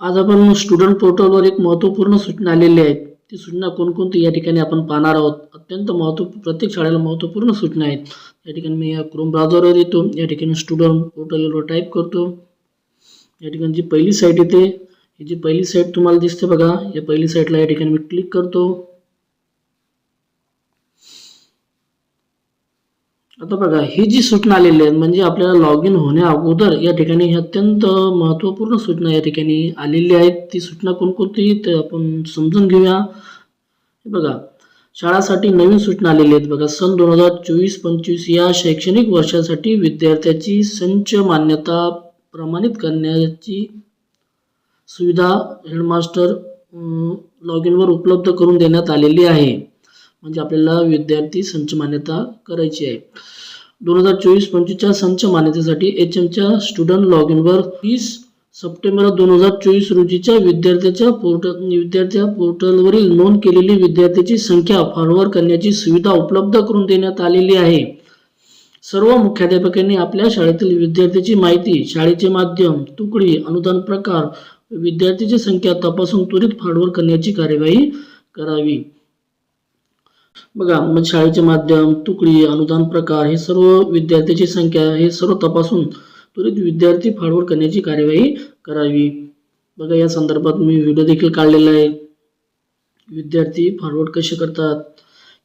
आज आपण स्टुडंट पोर्टलवर एक महत्त्वपूर्ण सूचना आलेली आहे. ती सूचना कोणकोणती या ठिकाणी आपण पाहणार आहोत. अत्यंत महत्त्व प्रत्येक शाळेला महत्त्वपूर्ण सूचना आहेत. या ठिकाणी मी या क्रोम ब्राउझरवर येतो. या ठिकाणी स्टुडंट पोर्टलवर टाईप करतो. या ठिकाणी जी पहिली साईट येते ही जी पहिली साईट तुम्हाला दिसते बघा या पहिली साईटला या ठिकाणी मी क्लिक करतो. आता बघा ही जी सूचना आलेली आहे म्हणजे आपल्याला लॉग इन होण्या अगोदर या ठिकाणी ही अत्यंत महत्त्वपूर्ण सूचना या ठिकाणी आलेली आहेत ती सूचना कोणकोणती ते आपण समजून घेऊया. हे बघा शाळासाठी नवीन सूचना आलेली आहेत. बघा सन दोन हजार चोवीस पंचवीस या शैक्षणिक वर्षासाठी विद्यार्थ्याची संच मान्यता प्रमाणित करण्याची सुविधा हेडमास्टर लॉग इनवर उपलब्ध करून देण्यात आलेली आहे. म्हणजे आपल्याला विद्यार्थी संच मान्यता करायची आहे. दोन हजार चोवीस पंचवीसच्या संच मान्यतेसाठी एच एमच्या स्टुडंट लॉग इनवर वीस सप्टेंबर दोन हजार चोवीस रोजीच्या विद्यार्थ्याच्या पोर्टल विद्यार्थ्या पोर्टलवरील नोंद केलेली विद्यार्थ्याची संख्या फॉरवर्ड करण्याची सुविधा उपलब्ध करून देण्यात आलेली आहे. सर्व मुख्याध्यापकांनी आपल्या शाळेतील विद्यार्थ्याची माहिती शाळेचे माध्यम तुकडी अनुदान प्रकार विद्यार्थ्याची संख्या तपासून त्वरित फॉरवर्ड करण्याची कार्यवाही करावी. बघा मग शाळेचे माध्यम तुकडी अनुदान प्रकार हे सर्व विद्यार्थ्याची संख्या हे सर्व तपासून त्वरित विद्यार्थी फॉरवर्ड करण्याची कार्यवाही करावी. बघा या संदर्भात मी व्हिडिओ देखील काढलेला आहे. विद्यार्थी फॉरवर्ड कसे करतात?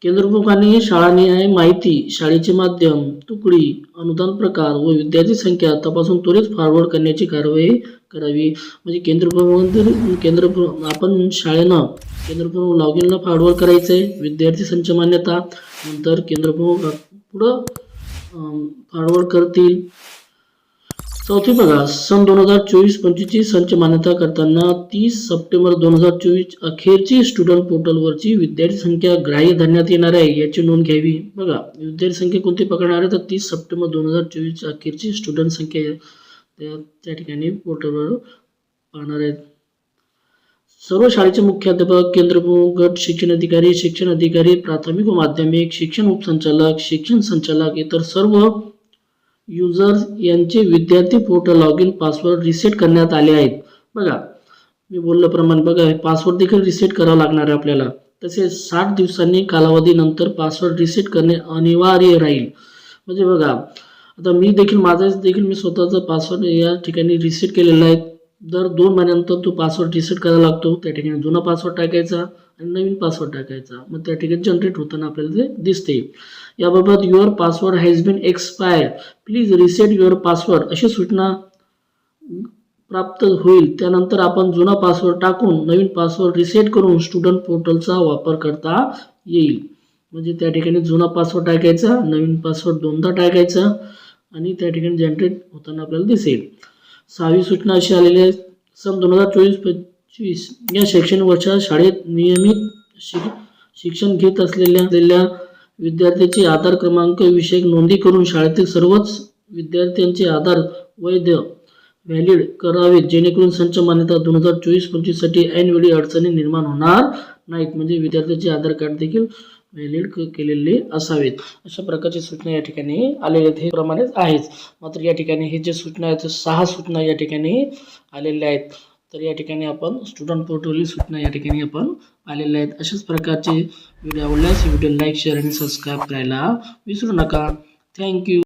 केंद्रप्रमुखांनी शाळानिहाय माहिती शाळेचे माध्यम तुकडी अनुदान प्रकार व विद्यार्थी संख्या तपासून त्वरित फॉरवर्ड करण्याची कारवाई करावी. म्हणजे केंद्रप्रमुख केंद्र आपण शाळेनं केंद्रप्रमुख लॉग इनला फाडवळ करायचं आहे विद्यार्थी संच मान्यता. नंतर केंद्रप्रमुख पुढं फाडवळ करतील. चौथी बघा सन दोन हजार चोवीस पंचवीसची संच मान्यता करताना तीस सप्टेंबर दोन हजार चोवीस अखेरची स्टुडंट पोर्टलवरची विद्यार्थी संख्या ग्राह्य धरण्यात येणार आहे याची नोंद घ्यावी. बघा विद्यार्थी संख्या कोणती पकडणार आहे? तर तीस सप्टेंबर दोन हजार चोवीस अखेरची स्टुडंट संख्या आहे. त्या त्या ठिकाणी पोर्टलवर पाहणार आहेत. सर्व शाळेचे मुख्याध्यापक केंद्रप्रमुख गट शिक्षण अधिकारी शिक्षण अधिकारी प्राथमिक व माध्यमिक शिक्षण उपसंचालक शिक्षण संचालक इतर सर्व युजर्स यांचे विद्यार्थी portal log in password reset करण्यात आले आहेत. बघा मी बोलल्याप्रमाणे बघा हे पासवर्ड देखील रिसेट करावं लागणार आहे आपल्याला. तसेच साठ दिवसांनी कालावधीनंतर पासवर्ड रिसेट करणे अनिवार्य राहील. म्हणजे बघा आता मी देखील माझा देखील मी स्वतःचा पासवर्ड या ठिकाणी रिसेट केलेला आहे. दर दोन महिन्यानंतर तो पासवर्ड रिसेट करायला लागतो. त्या ठिकाणी जुना पासवर्ड टाकायचा आणि नवीन पासवर्ड टाकायचा. मग त्या ठिकाणी जनरेट होताना आपल्याला ते दिसते. याबाबत your password has been expire please reset your password अशी सूचना प्राप्त होईल. त्यानंतर आपण जुना पासवर्ड टाकून नवीन पासवर्ड रिसेट करून स्टुडंट पोर्टलचा वापर करता येईल. म्हणजे त्या ठिकाणी जुना पासवर्ड टाकायचा नवीन पासवर्ड दोनदा टाकायचा. आणि त्या ठिकाणी जनरेट होताना आपल्याला दिसेल. सहावी सूचना अशी आलेली आहे. सन दोन हजार चोवीस पंचवीस या शैक्षणिक वर्षात शाळेत नियमित शिक शिक्षण घेत असलेल्या असलेल्या विद्यार्थ्याचे आधार क्रमांक विषयक नोंदी करून शाळेतील सर्वच विद्यार्थ्यांचे आधार वैध व्हॅलिड करावेत जेणेकरून संच मान्यता दोन हजार चोवीस पंचवीससाठी ऐनवेळी अडचणी निर्माण होणार नाहीत. म्हणजे विद्यार्थ्याचे आधार कार्ड देखील व्हॅलिड केलेले असावेत. अशा प्रकारची सूचना या ठिकाणी आलेल्या आहेत. हे प्रमाणेच आहेच. मात्र या ठिकाणी हे जे सूचना आहेत सहा सूचना या ठिकाणी आलेल्या आहेत. तर या ठिकाणी आपण स्टुडंट पोर्टवरील सूचना या ठिकाणी आपण आलेल्या आहेत. अशाच प्रकारचे व्हिडिओ आवडल्यास व्हिडिओ लाईक शेअर आणि सबस्क्राईब करायला विसरू नका. थँक्यू